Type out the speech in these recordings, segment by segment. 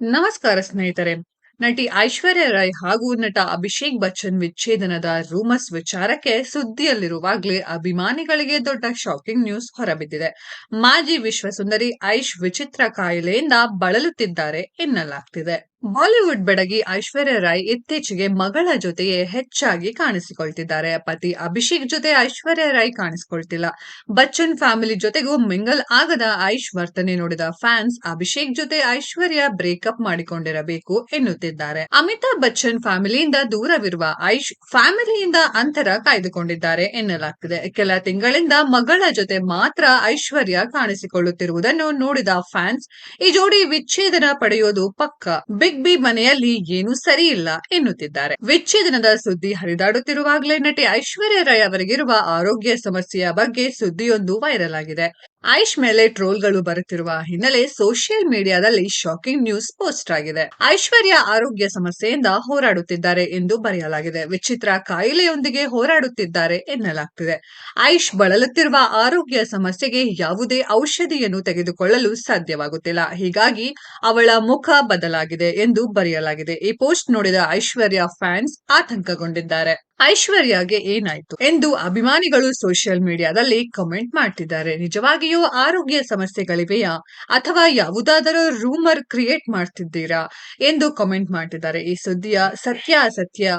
ನಮಸ್ಕಾರ ಸ್ನೇಹಿತರೆ. ನಟಿ ಐಶ್ವರ್ಯ ರೈ ಹಾಗೂ ನಟ ಅಭಿಷೇಕ್ ಬಚ್ಚನ್ ವಿಚ್ಛೇದನದ ರೂಮರ್ಸ್ ವಿಚಾರಕ್ಕೆ ಸುದ್ದಿಯಲ್ಲಿರುವಾಗಲೇ ಅಭಿಮಾನಿಗಳಿಗೆ ದೊಡ್ಡ ಶಾಕಿಂಗ್ ನ್ಯೂಸ್ ಹೊರಬಿದ್ದಿದೆ. ಮಾಜಿ ವಿಶ್ವಸುಂದರಿ ಐಶ್ ವಿಚಿತ್ರ ಕಾಯಿಲೆಯಿಂದ ಬಳಲುತ್ತಿದ್ದಾರೆ ಎನ್ನಲಾಗ್ತಿದೆ. ಬಾಲಿವುಡ್ ಬೆಡಗಿ ಐಶ್ವರ್ಯ ರಾಯ್ ಇತ್ತೀಚೆಗೆ ಮಗಳ ಜೊತೆಯೇ ಹೆಚ್ಚಾಗಿ ಕಾಣಿಸಿಕೊಳ್ತಿದ್ದಾರೆ. ಪತಿ ಅಭಿಷೇಕ್ ಜೊತೆ ಐಶ್ವರ್ಯ ರೈ ಕಾಣಿಸಿಕೊಳ್ತಿಲ್ಲ. ಬಚ್ಚನ್ ಫ್ಯಾಮಿಲಿ ಜೊತೆಗೂ ಮಿಂಗಲ್ ಆಗದ ಐಶ್ ವರ್ತನೆ ನೋಡಿದ ಫ್ಯಾನ್ಸ್ ಅಭಿಷೇಕ್ ಜೊತೆ ಐಶ್ವರ್ಯ ಬ್ರೇಕಪ್ ಮಾಡಿಕೊಂಡಿರಬೇಕು ಎನ್ನುತ್ತಿದ್ದಾರೆ. ಅಮಿತಾಬ್ ಬಚ್ಚನ್ ಫ್ಯಾಮಿಲಿಯಿಂದ ದೂರವಿರುವ ಐಶ್ ಫ್ಯಾಮಿಲಿಯಿಂದ ಅಂತರ ಕಾಯ್ದುಕೊಂಡಿದ್ದಾರೆ ಎನ್ನಲಾಗ್ತಿದೆ. ಕೆಲ ತಿಂಗಳಿಂದ ಮಗಳ ಜೊತೆ ಮಾತ್ರ ಐಶ್ವರ್ಯ ಕಾಣಿಸಿಕೊಳ್ಳುತ್ತಿರುವುದನ್ನು ನೋಡಿದ ಫ್ಯಾನ್ಸ್, ಈ ಜೋಡಿ ವಿಚ್ಛೇದನ ಪಡೆಯೋದು ಪಕ್ಕ. ಬಿಗ್ ಬಿ ಮನೆಯಲ್ಲಿ ಏನೂ ಸರಿ ಇಲ್ಲ ಎನ್ನುತ್ತಿದ್ದಾರೆ. ವಿಚ್ಛೇದನದ ಸುದ್ದಿ ಹರಿದಾಡುತ್ತಿರುವಾಗಲೇ ನಟಿ ಐಶ್ವರ್ಯ ರೈ ಅವರಿಗಿರುವ ಆರೋಗ್ಯ ಸಮಸ್ಯೆಯ ಬಗ್ಗೆ ಸುದ್ದಿಯೊಂದು ವೈರಲ್ ಆಗಿದೆ. ಐಶ್ ಮೇಲೆ ಟ್ರೋಲ್ಗಳು ಬರುತ್ತಿರುವ ಹಿನ್ನೆಲೆ ಸೋಷಿಯಲ್ ಮೀಡಿಯಾದಲ್ಲಿ ಶಾಕಿಂಗ್ ನ್ಯೂಸ್ ಪೋಸ್ಟ್ ಆಗಿದೆ. ಐಶ್ವರ್ಯ ಆರೋಗ್ಯ ಸಮಸ್ಯೆಯಿಂದ ಹೋರಾಡುತ್ತಿದ್ದಾರೆ ಎಂದು ಬರೆಯಲಾಗಿದೆ. ವಿಚಿತ್ರ ಕಾಯಿಲೆಯೊಂದಿಗೆ ಹೋರಾಡುತ್ತಿದ್ದಾರೆ ಎನ್ನಲಾಗ್ತಿದೆ. ಆಯುಷ್ ಬಳಲುತ್ತಿರುವ ಆರೋಗ್ಯ ಸಮಸ್ಯೆಗೆ ಯಾವುದೇ ಔಷಧಿಯನ್ನು ತೆಗೆದುಕೊಳ್ಳಲು ಸಾಧ್ಯವಾಗುತ್ತಿಲ್ಲ. ಹೀಗಾಗಿ ಅವಳ ಮುಖ ಬದಲಾಗಿದೆ ಎಂದು ಬರೆಯಲಾಗಿದೆ. ಈ ಪೋಸ್ಟ್ ನೋಡಿದ ಐಶ್ವರ್ಯ ಫ್ಯಾನ್ಸ್ ಆತಂಕಗೊಂಡಿದ್ದಾರೆ. ಐಶ್ವರ್ಯಗೆ ಏನಾಯ್ತು ಎಂದು ಅಭಿಮಾನಿಗಳು ಸೋಷಿಯಲ್ ಮೀಡಿಯಾದಲ್ಲಿ ಕಮೆಂಟ್ ಮಾಡ್ತಿದ್ದಾರೆ. ನಿಜವಾಗಿಯೂ ಆರೋಗ್ಯ ಸಮಸ್ಯೆಗಳಿವೆಯಾ? ಅಥವಾ ಯಾವುದಾದರೂ ರೂಮರ್ ಕ್ರಿಯೇಟ್ ಮಾಡ್ತಿದ್ದೀರಾ? ಎಂದು ಕಮೆಂಟ್ ಮಾಡ್ತಿದ್ದಾರೆ. ಈ ಸುದ್ದಿಯ ಸತ್ಯಾಸತ್ಯ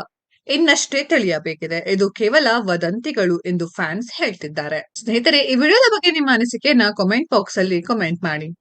ಇನ್ನಷ್ಟೇ ತಿಳಿಯಬೇಕಿದೆ. ಇದು ಕೇವಲ ವದಂತಿಗಳು ಎಂದು ಫ್ಯಾನ್ಸ್ ಹೇಳ್ತಿದ್ದಾರೆ. ಸ್ನೇಹಿತರೆ, ಈ ವಿಡಿಯೋದ ಬಗ್ಗೆ ನಿಮ್ಮ ಅನಿಸಿಕೆಯನ್ನ ಕಾಮೆಂಟ್ ಬಾಕ್ಸ್ ಅಲ್ಲಿ ಕಮೆಂಟ್ ಮಾಡಿ.